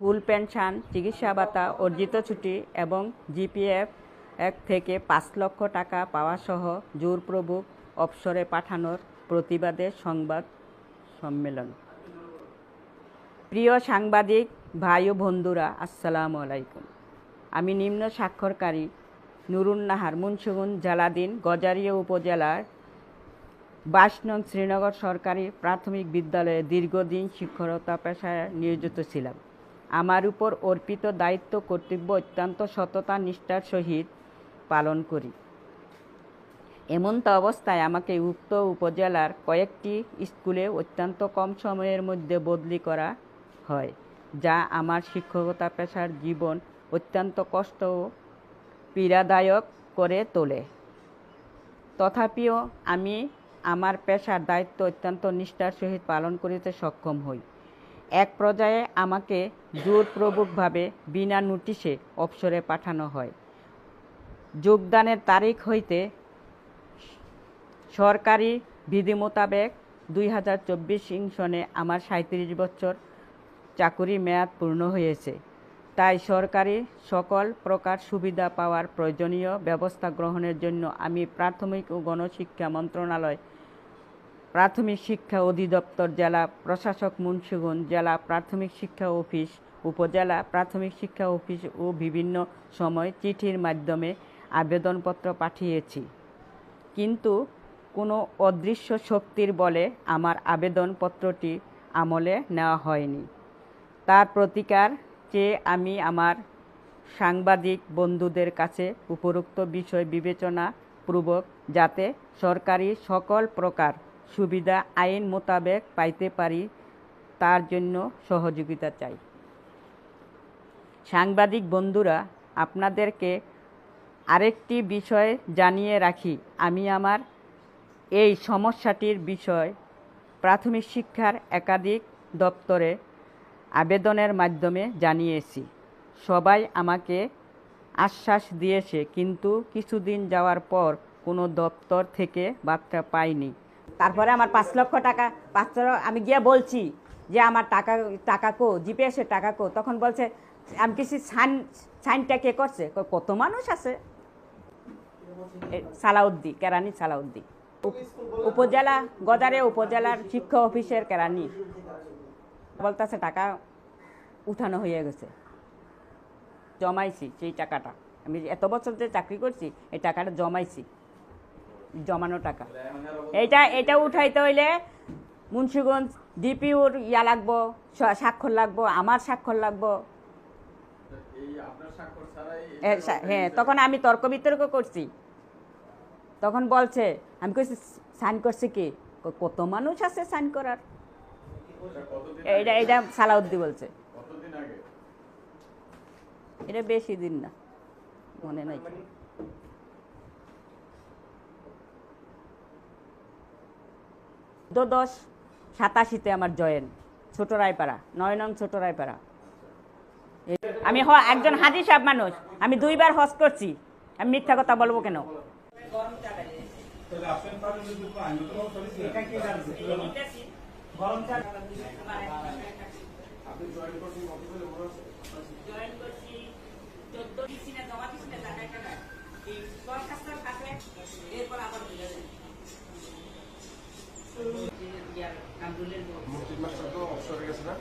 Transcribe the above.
ফুল pension, চিকিৎসা ভাতা, অর্জিত ছুটি এবং জিপিএফ থেকে পাঁচ লক্ষ টাকা পাওয়া সহ জোরপূর্বক অবসরে পাঠানোর প্রতিবাদে সংবাদ সম্মেলন। প্রিয় সাংবাদিক, ভাই ও বন্ধুরা, আসসালামু আলাইকুম। আমি নিম্ন স্বাক্ষরকারী নুরুন নাহার মুন্সিগঞ্জ জেলাধীন গজারিয়া উপজেলার বাইশ শ্রীনগর সরকারি প্রাথমিক বিদ্যালয়ে দীর্ঘদিন শিক্ষকতা পেশায় নিয়োজিত ছিলাম। আমার উপর অর্পিত দায়িত্ব কর্তব্য অত্যন্ত সততা, নিষ্ঠার সহিত পালন করি। এমন্ত অবস্থায় আমাকে উক্ত উপজেলার কয়েকটি স্কুলে অত্যন্ত কম সময়ের মধ্যে বদলি করা হয়, যা আমার শিক্ষকতা পেশার জীবন অত্যন্ত কষ্ট ও পীড়াদায়ক করে তোলে। তথাপিও আমি আমার পেশার দায়িত্ব অত্যন্ত নিষ্ঠার সহিত পালন করিতে সক্ষম হই। এক পর্যায়ে আমাকে জোরপূর্বকভাবে বিনা নোটিশে অবসরে পাঠানো হয়। যোগদানের তারিখ হইতে সরকারি বিধি মোতাবেক দুই হাজার চব্বিশ আমার সাঁত্রিশ বছর চাকুরি মেয়াদ পূর্ণ হয়েছে। তাই সরকারি সকল প্রকার সুবিধা পাওয়ার প্রয়োজনীয় ব্যবস্থা গ্রহণের জন্য আমি প্রাথমিক ও গণশিক্ষা মন্ত্রণালয় প্রাথমিক শিক্ষা অধিদপ্তর জেলা প্রশাসক মুন্সিগঞ্জ, জেলা প্রাথমিক শিক্ষা অফিস, উপজেলা প্রাথমিক শিক্ষা অফিস ও বিভিন্ন সময় চিঠির মাধ্যমে আবেদনপত্র পাঠিয়েছি। কিন্তু কোনো অদৃশ্য শক্তির বলে আমার আবেদনপত্রটি আমলে নেওয়া হয়নি। তার প্রতিকার চেয়ে আমি আমার সাংবাদিক বন্ধুদের কাছে উপরোক্ত বিষয় বিবেচনা পূর্বক যাতে সরকারি সকল প্রকার সুবিধা, আইন মোতাবেক পাইতে পারি, তার জন্য সহযোগিতা চাই। সাংবাদিক বন্ধুরা, আপনাদেরকে আরেকটি বিষয় জানিয়ে রাখি। আমি আমার এই সমস্যাটির বিষয় প্রাথমিক শিক্ষার একাধিক দপ্তরে আবেদনের মাধ্যমে জানিয়েছি। সবাই আমাকে আশ্বাস দিয়েছে, কিন্তু কিছুদিন যাওয়ার পর কোনো দপ্তর থেকে বার্তা পাইনি। তারপরে আমার পাঁচ লক্ষ টাকা, পাঁচ আমি গিয়ে বলছি যে আমার টাকা টাকা কো জিপিএসের টাকা কো। তখন বলছে, আমি কিছু সাইন, সাইনটা কে করছে? কত মানুষ আছে? সালাউদ্দি কেরানি সালাউদ্দি উপজেলা, গদারে উপজেলার শিক্ষা অফিসের কেরানি। বলতেছে, টাকা উঠানো হয়ে গেছে। জমাইছি সেই টাকাটা। আমি এত বছর যে চাকরি করছি, এই টাকাটা জমাইছি। জমানো টাকা। এটা এটা উঠাইতে হইলে মুন্সিগঞ্জ ডিপিউর ইয়া লাগবো স্বাক্ষর লাগবো, আমার স্বাক্ষর লাগবো। হ্যাঁ তখন আমি তর্ক বিতর্ক করছি। তখন বলছে, আমি কইছি, সাইন করছি কি? কত মানুষ আছে সাইন করার? এটা এইটা সালাউদ্দি বলছে। এটা বেশি দিন না, মনে নাই। দশ সাতাশিতে আমার জয়েন, ছোট রায়পাড়া, নয় নং ছোট রায়পাড়া। আমি হ একজন হাজি সাহেব মানুষ, আমি দুইবার হজ করছি। আমি মিথ্যা কথা বলব কেন? মুক্তির মাস্টার তো অবসরে গেছে না